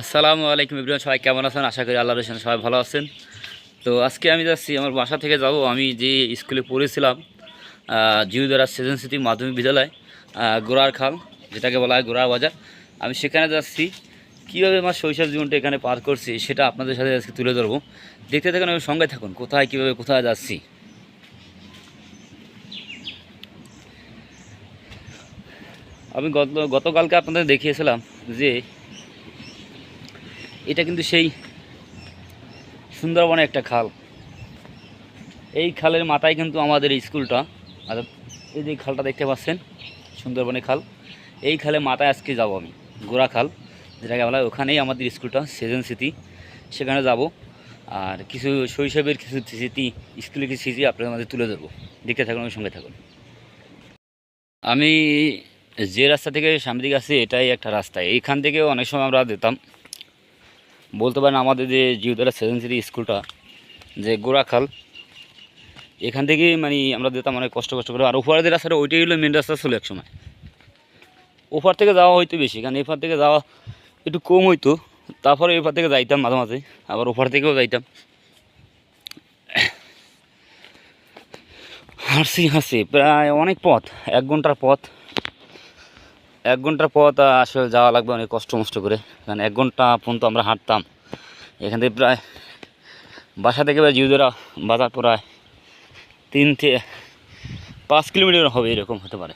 আসসালামু আলাইকুম ইব্রাহিম সবাই কেমন আছেন? আশা করি আল্লাহ রসেন সবাই ভালো আছেন। তো আজকে আমি যাচ্ছি, আমার বাসা থেকে যাব। আমি যে স্কুলে পড়েছিলাম জিউদারা সেজন সিটি মাধ্যমিক বিদ্যালয় গোড়ার খাল, যেটাকে বলা হয় গোড়ার বাজার। আমি সেখানে যাচ্ছি, কীভাবে আমার শৈশব জীবনটা এখানে পার করছি, সেটা আপনাদের সাথে আজকে তুলে ধরবো। দেখতে থাকুন আমি সঙ্গে থাকুন, কোথায়, কীভাবে, কোথায় যাচ্ছি। আমি গত, গতকালকে আপনাদের দেখিয়েছিলাম যে এটা কিন্তু সেই সুন্দরবনে একটা খাল। এই খালের মাথায় কিন্তু আমাদের স্কুলটা। অর্থাৎ এই যে খালটা দেখতে পাচ্ছেন সুন্দরবনে খাল। এই খালে মাথায় আজকে যাব আমি, গোড়া খাল। যেটাকে বলা ওখানেই আমাদের স্কুলটা, সেজন স্মৃতি সেখানে যাব। আর কিছু শৈশবের কিছু স্মৃতি, স্কুলের কিছু স্মৃতি আপনাদের মাঝে তুলে ধরবো। দেখতে থাকুন আমার সঙ্গে থাকুন। আমি যে রাস্তা থেকে সামনে দিকে আসছি, এটাই একটা রাস্তা। এইখান থেকেও অনেক সময় আমরা যেতাম। বলতে পারেন আমাদের যে সেভেন সিটি স্কুলটা, যে গোড়াখাল এখান থেকে মানে আমরা যেতাম অনেক কষ্ট কষ্ট করে। আর উপরে যে রাস্তাটা ওইটাই হলো মেন রাস্তা ছিল এক সময়। ওপার থেকে যাওয়া হয়তো বেশি, কারণ এপার থেকে যাওয়া একটু কম হইতো। তারপরে এপার থেকে যাইতাম মাঝে মাঝে, আবার ওপার থেকেও যাইতাম। হাসি হাসি প্রায় অনেক পথ, এক ঘণ্টার পথ। এক ঘণ্টার পথ আসলে যাওয়া লাগবে, অনেক কষ্ট মষ্ট করে। কারণ এক ঘণ্টা পর্যন্ত আমরা হাঁটতাম। এখান থেকে প্রায় বাসা থেকে জিউদরা বাজার প্রায় তিন থেকে পাঁচ কিলোমিটার হবে, এরকম হতে পারে।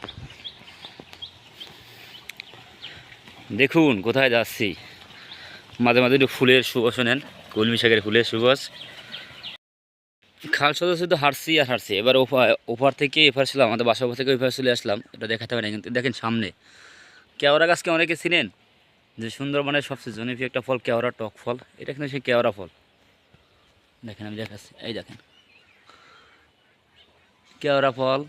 দেখুন, কোথায় যাচ্ছি। মাঝে মাঝে একটু ফুলের সুবাস নেন কলমি শাকের ফুলের সুবাস খাল সদস্য শুধু হাঁটছি আর হাঁটছি। এবার ওপার ওপার থেকে এপার ছিলাম, আমাদের বাসা ওপার থেকে ওইপার চলে আসলাম। এটা দেখাতে পারি না কিন্তু দেখেন সামনে। কেওড়া গাছকে অনেকে চিনেন? যে সুন্দরবনের সবচেয়ে জনপ্রিয় একটা ফল কেওড়া টক ফল। এটা কিন্তু সেই কেওড়া ফল। দেখেন, আমি দেখাচ্ছি। এই দেখেন। কেওড়া ফল।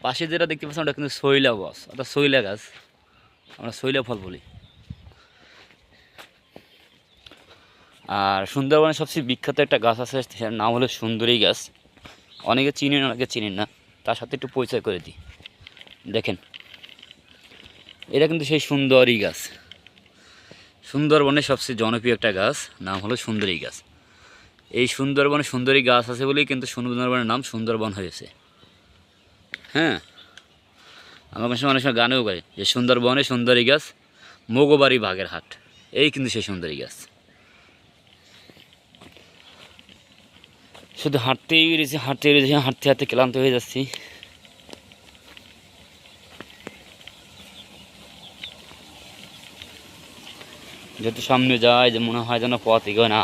পাশে যেটা দেখতে পাচ্ছেন, ওটা কিন্তু শৈলা গাছ। অর্থাৎ শৈলা গাছ। আমরা শৈলা ফল বলি। আর সুন্দরবনের সবচেয়ে বিখ্যাত একটা গাছ আছে, সেটার নাম হলো সুন্দরী গাছ। অনেকে চিনেন অনেকে চিনেন না। তার সাথে একটু পরিচয় করে দিই। দেখেন। এটা কিন্তু সেই সুন্দরী গাছ। সুন্দরবনের সবচেয়ে জনপ্রিয় একটা গাছ, নাম হলো সুন্দরী গাছ। এই সুন্দরবনে সুন্দরী গাছ আছে বলেই কিন্তু সুন্দরবনের নাম সুন্দরবন হয়েছে। হ্যাঁ? আমার কাছে অনেক সময় গানেও গায় যে সুন্দরবনে সুন্দরী গাছ, মগবাড়ি বাঘের হাট। এই কিন্তু সেই সুন্দরী গাছ। শুধু হাঁটতেই রয়েছে হাঁটতে রয়েছে হাঁটতে হাঁটতে ক্লান্ত হয়ে যাচ্ছি। যত সামনে যায় যে মনে হয় যেন পথ এগোয় না।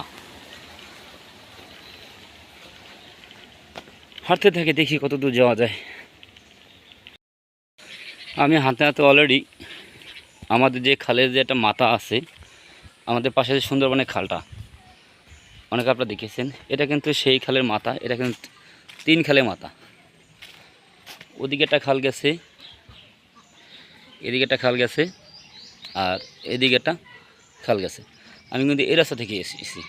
হাঁটতে থাকে, দেখি কত দূর যাওয়া যায়। আমি হাঁটতে হাঁটতে অলরেডি আমাদের যে খালের যে একটা মাথা আছে, আমাদের পাশে যে সুন্দরবনের খালটা, অনেক আপনারা দেখেছেন, এটা কিন্তু সেই খালের মাথা, এটা কিন্তু তিন খালের মাথা। ওদিকে একটা খাল গেছে, এদিকে একটা খাল গেছে, আর এদিকে একটা খাল গেছে। আমি কিন্তু এই রাস্তা থেকে এসেছি।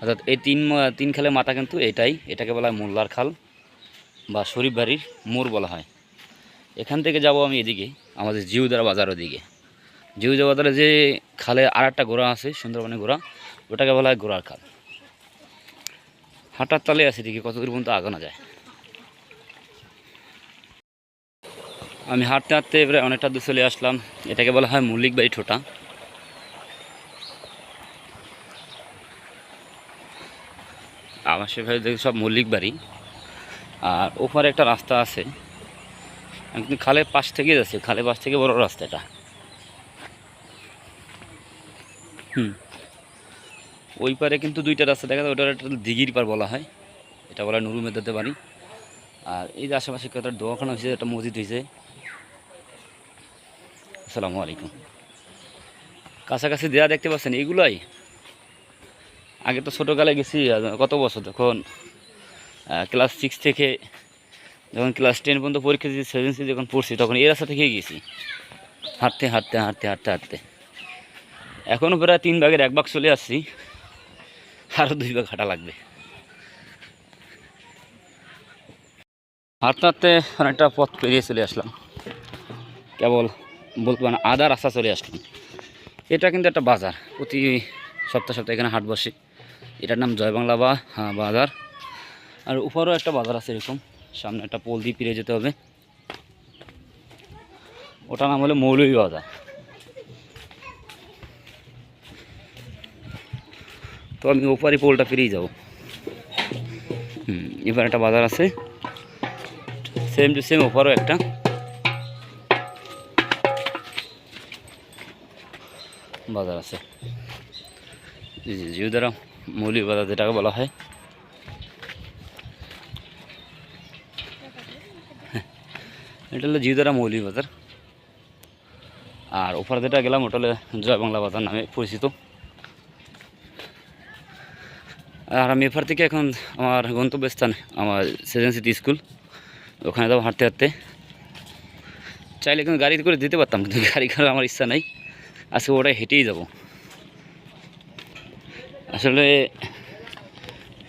অর্থাৎ এই তিন তিন খালের মাথা কিন্তু এটাই। এটাকে বলা হয় মোল্লার খাল বা শরীফ বাড়ির মোড় বলা হয়। এখান থেকে যাব আমি এদিকে, আমাদের জিউদারা বাজার ওদিকে। জিউদারা বাজারে যে খালে আর একটা গোড়া আছে, সুন্দরবনের গোড়া ওটাকে বলা হয় গোড়ার খাল। হাঁটার তালে আছে এদিকে কত দূর পর্যন্ত আগানো যায়। আমি হাঁটতে হাঁটতে প্রায় অনেকটা দূর চলে আসলাম। এটাকে বলা হয় মল্লিক বাড়ি ঠোঁটা। আমার সেভাবে দেখি সব মল্লিক বাড়ি। আর ওপারে একটা রাস্তা আছে। কিন্তু খালের পাশ থেকে যাচ্ছি খালের পাশ থেকে বড় রাস্তা এটা হুম। ওই পারে কিন্তু দুইটা রাস্তা দেখা যায়, ওটার একটা দিঘির পার বলা হয়। এটা বলা নুরু মেদাতে বাড়ি। আর এই যে আশেপাশে কত দোয়াখানা হয়েছে, একটা মসজিদ হয়েছে। আসসালামু আলাইকুম। কাছাকাছি দেয়া দেখতে পাচ্ছেন এইগুলাই আগে তো ছোটোকালে গেছি কত বছর? তখন ক্লাস সিক্স থেকে যখন ক্লাস টেন পর্যন্ত পরীক্ষা দিয়েছি সেভেন সি যখন পড়ছি, তখন এই রাস্তা থেকেই গেছি। হাঁটতে হাঁটতে হাঁটতে হাঁটতে হাঁটতে। এখনও প্রায় তিন ভাগের এক ভাগ চলে আসছি আরও দুই ভাগ হাঁটা লাগবে। হাঁটতে হাঁটতে অনেকটা পথ পেরিয়ে চলে আসলাম। কেবল বলতে পারেন আধা রাস্তা চলে আসলাম। এটা কিন্তু একটা বাজার। প্রতি সপ্তাহ সপ্তাহে এখানে হাট বসে। এটার নাম জয় বাংলা বা হ্যাঁ, বাজার। আর উপরেও একটা বাজার আছে এরকম। সামনে একটা পোল দিয়ে ফিরে যেতে হবে। ওটার নাম হলো মৌলভী বাজার। তো আমি ওপারে পোলটা ফিরেই যাব। হুম এবার একটা বাজার আছে। সেম টু সেম ওপারও একটা। বাজার আছে। জি জি জিউদারা মৌলিক বাজার যেটাকে বলা হয়। এটা হলো জিউদারা মৌলিক বাজার আর ওপার যেটা গেলাম, ওটা হলো জয় বাংলা বাজার নামে পরিচিত। আর আমি এপার থেকে এখন আমার গন্তব্যস্থান, আমার সেজেন্সিটি স্কুল। ওখানে যাব হাঁটতে হাঁটতে। চাইলে কিন্তু গাড়ি করে দিতে পারতাম, কিন্তু গাড়ি করার আমার ইচ্ছা নাই। আজকে ওটাই হেঁটেই যাব। আসলে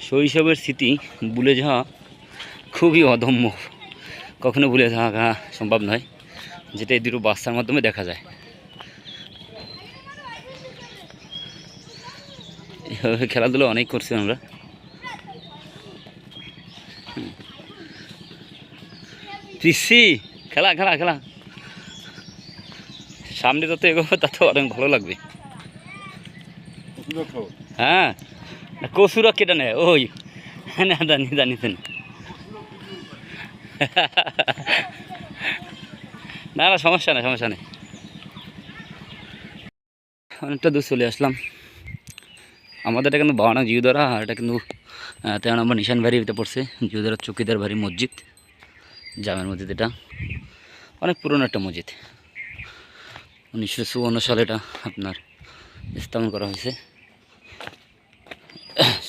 শৈশবের স্মৃতি ভুলে যাওয়া খুবই অদম্য। কখনো ভুলে যাওয়া সম্ভব নয়, যেটা এই দুটো বাচ্চার মাধ্যমে দেখা যায়। এভাবে খেলাধুলো অনেক করছি আমরা। পিসি, খেলা খেলা খেলা। সামনে যত এগোবো, তত অনেক ভালো লাগবে। হ্যাঁ কসুরা কেটে নেয়, ওই। না, জানি জানি জানি। না না, সমস্যা নেই সমস্যা নেই। অনেকটা দূর চলে আসলাম। আমাদের এটা কিন্তু বাবানা জিউদারা, আর এটা কিন্তু তেরো নম্বর নিশান বাড়িতে পড়ছে। জিউদারা চৌকিদার বাড়ি মসজিদ, জামের মসজিদ এটা। অনেক পুরনো একটা মসজিদ। উনিশশো চুয়ান্ন সালে এটা আপনার স্থাপন করা হয়েছে।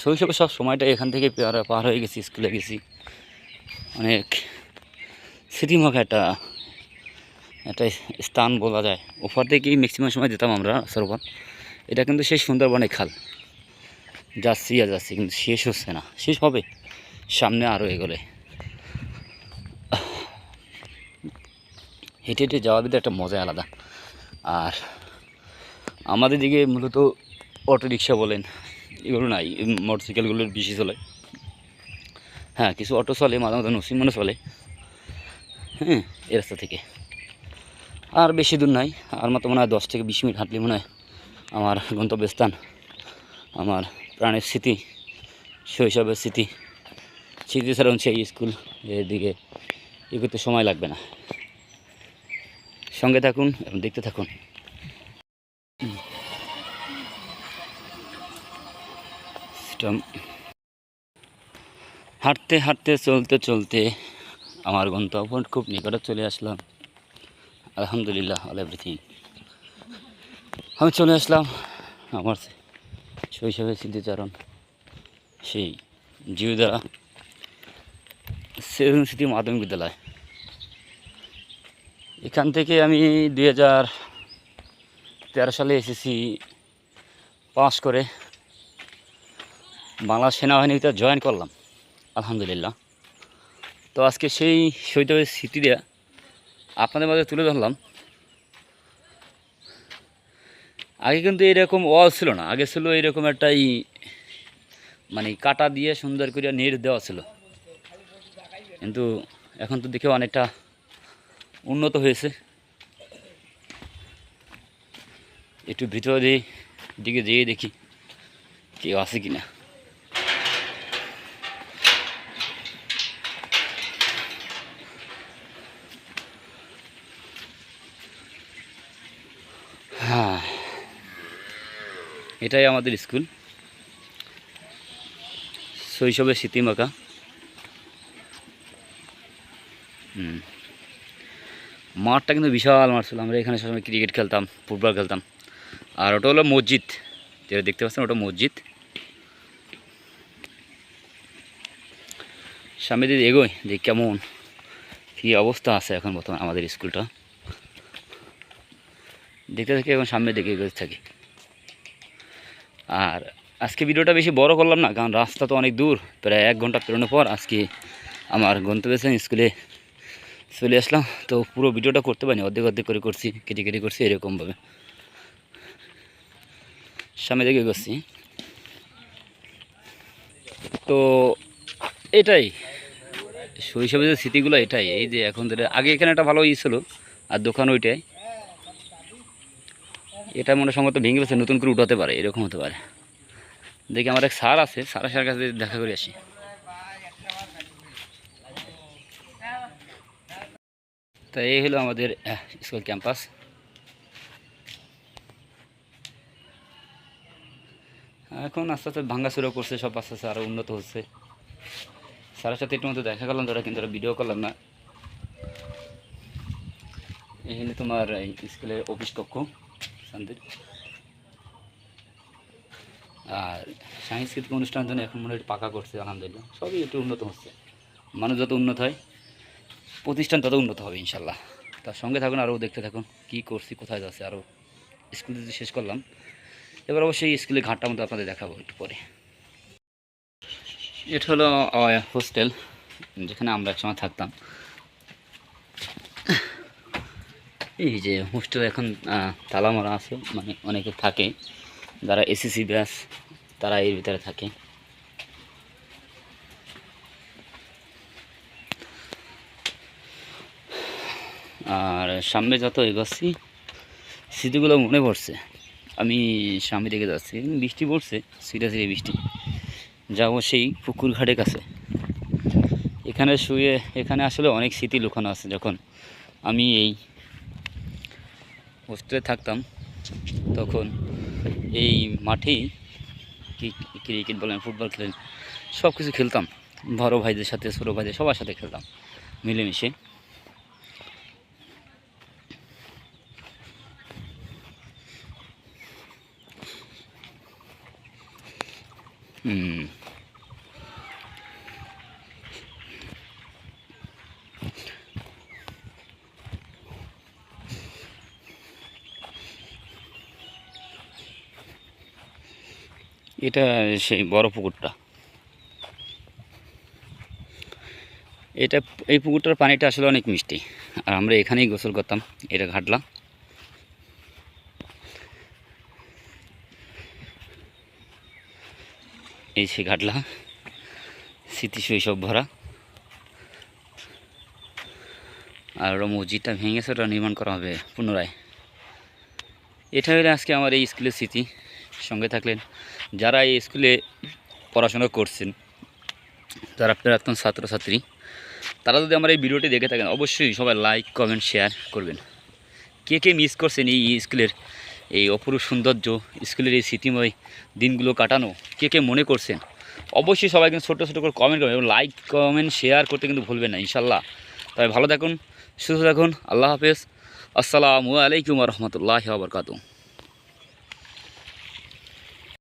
শৈশবে সব সময়টা এখান থেকে পার হয়ে গেছি, স্কুলে গেছি। অনেক স্মৃতিমুখ একটা একটা স্থান বলা যায়। ওপার থেকেই ম্যাক্সিমাম সময় যেতাম আমরা সরোবর। এটা কিন্তু সেই সুন্দরবনে খাল। যাচ্ছি আর যাচ্ছি, কিন্তু শেষ হচ্ছে না। শেষ হবে, সামনে আরও এগোলে। হেঁটে হেঁটে যাওয়ার ভিতরে একটা মজা আলাদা। আর আমাদের দিকে মূলত অটো রিক্সা বলেন এগুলো নাই মোটরসাইকেলগুলোর বেশি চলে। হ্যাঁ কিছু অটো চলে, মাঝে মাঝে নসিমনে চলে। হ্যাঁ এ রাস্তা থেকে। আর বেশি দূর নাই, আর মতো মনে হয় দশ থেকে বিশ মিনিট হাঁটলে মনে হয় আমার গন্তব্যস্থান, আমার প্রাণের স্মৃতি, শৈশবের স্মৃতি স্মৃতি স্মৃতিচারণ সেই স্কুল, এদিকে এগুলোতে সময় লাগবে না। সঙ্গে থাকুন এবং দেখতে থাকুন। স্টম- হাঁটতে হাঁটতে, চলতে চলতে আমার গন্তব্য খুব নিকটে চলে আসলাম। আলহামদুলিল্লাহ অল এভরিথিং আমি চলে আসলাম আমার শৈশবের স্মৃতিচারণ। সেই জিউদারা সেভেন সিটি মাধ্যমিক বিদ্যালয়। এখান থেকে আমি দুই হাজার তেরো সালে এসেছি পাস করে। বাংলা সেনাবাহিনীতে জয়েন করলাম, আলহামদুলিল্লাহ। তো আজকে সেই শৈশবের স্মৃতিটা আপনাদের মাঝে তুলে ধরলাম। আগে কিন্তু এরকম ওয়াল ছিল না, আগে ছিল এরকম একটা ই মানে কাটা দিয়ে সুন্দর করে নেট দেওয়া ছিল। কিন্তু এখন তো দেখে অনেকটা উন্নত হয়েছে। একটু ভিতরে দিকে যেয়ে দেখি কেউ আছে কি না এটাই আমাদের স্কুল। শৈশবের স্মৃতিমাখা। হুম। মাঠটা কিন্তু বিশাল মাঠ ছিল। আমরা এখানে সবসময় ক্রিকেট খেলতাম ফুটবল খেলতাম। আর ওটা হলো মসজিদ। যেটা দেখতে পাচ্ছেন ওটা মসজিদ। সামনে দিদি এগোয় যে কেমন কী অবস্থা আছে এখন বর্তমানে আমাদের স্কুলটা। দেখতে থাকি, এখন সামনের দিকে এগোতে থাকি। আর আজকে ভিডিওটা বেশি বড় করলাম না, কারণ রাস্তা তো অনেক দূর, প্রায় এক ঘণ্টা পেরোনোর পর আজকে আমার গন্তব্যস্থান স্কুলে চলে আসলাম। তো পুরো ভিডিওটা করতে পারিনি, অর্ধেক অর্ধেক করে করছি, কেটে কেটে করছি এরকমভাবে। সামনে দিকে করছি তো এটাই, শৈশবের যে স্মৃতিগুলো এটাই, এই যে এখন ধরে, আগে এখানে একটা ভালো ই ছিল, আর দোকান ওইটাই। এটা মনে সম্ভবত ভেঙে গেছে নতুন করে উঠাতে পারে, এরকম হতে পারে। দেখি আমার এক স্যার আছে, স্যারের স্যার কাছে দেখা করে আসি। তো এই হলো আমাদের স্কুল ক্যাম্পাস। এখন আস্তে আস্তে ভাঙ্গাচুরা করছে, সব আস্তে আস্তে আরও উন্নত হচ্ছে। স্যারের সাথে একটু মতো দেখা করলাম তোরা কিন্তু ভিডিও করলাম না। এখানে তোমার স্কুলের অফিস কক্ষ। শান্তির। আর সাংস্কৃতিক অনুষ্ঠান জন্য এখন মনে হয় পাকা করছে, আলহামদুলিল্লাহ। সবই একটু উন্নত হচ্ছে। মানুষ যত উন্নত হয়, প্রতিষ্ঠান তত উন্নত হবে ইনশাল্লাহ তার সঙ্গে থাকুন, আরও দেখতে থাকুন, কী করছি, কোথায় যাচ্ছে, আরও স্কুল যদি শেষ করলাম, এবার অবশ্যই স্কুলে ঘাটটা মতো আপনাদের দেখাবো একটু পরে। এটা হলো হোস্টেল যেখানে আমরা একসময় থাকতাম। এই যে হোস্টেল এখন তালা মারা আছে মানে অনেকে থাকে। যারা এসএসসি ব্যাস, তারা এর ভিতরে থাকে। আর সামনে যত এগোচ্ছি, স্মৃতিগুলো মনে পড়ছে। আমি সামনে দিকে যাচ্ছি বৃষ্টি পড়ছে সিটা সিটে বৃষ্টি। যাব সেই পুকুর ঘাটের কাছে। এখানে শুয়ে, এখানে আসলে অনেক স্মৃতি লুকানো আছে, যখন আমি এই হোস্টেলে থাকতাম, তখন এই মাঠেই ক্রিকেট বলেন, ফুটবল খেলেন সব কিছু খেলতাম। বড় ভাইদের সাথে, ছোটো ভাইদের সবার সাথে খেলতাম, মিলেমিশে। হুম এটা সেই বড় পুকুরটা। এটা, এই পুকুরটার পানিটা আসলে অনেক মিষ্টি। আর আমরা এখানেই গোসল করতাম, এটা ঘাটলা। এই সে ঘাটলা স্মৃতি শৈশব ভরা। আর ওটা মসজিদটা ভেঙে গেছে, ওটা নির্মাণ করা হবে পুনরায়। এটা হলো আজকে আমার এই স্কুলের স্মৃতি। সঙ্গে থাকলেন। যারা এই স্কুলে পড়াশোনা করছেন, যারা প্রাক্তন ছাত্রছাত্রী, তারা যদি আমার এই ভিডিওটি দেখে থাকেন, অবশ্যই সবাই লাইক কমেন্ট শেয়ার করবেন। কে কে মিস করছেন এই স্কুলের এই অপরূপ সৌন্দর্য, স্কুলের এই স্মৃতিময় দিনগুলো কাটানো, কে কে মনে করছেন, অবশ্যই সবাই কিন্তু ছোটো ছোটো করে কমেন্ট করবেন এবং লাইক কমেন্ট শেয়ার করতে কিন্তু ভুলবেন না ইনশাল্লাহ তবে ভালো থাকুন, সুস্থ থাকুন, আল্লাহ হাফেজ। আসসালামু আলাইকুম রহমতুল্লাহ বরকাতু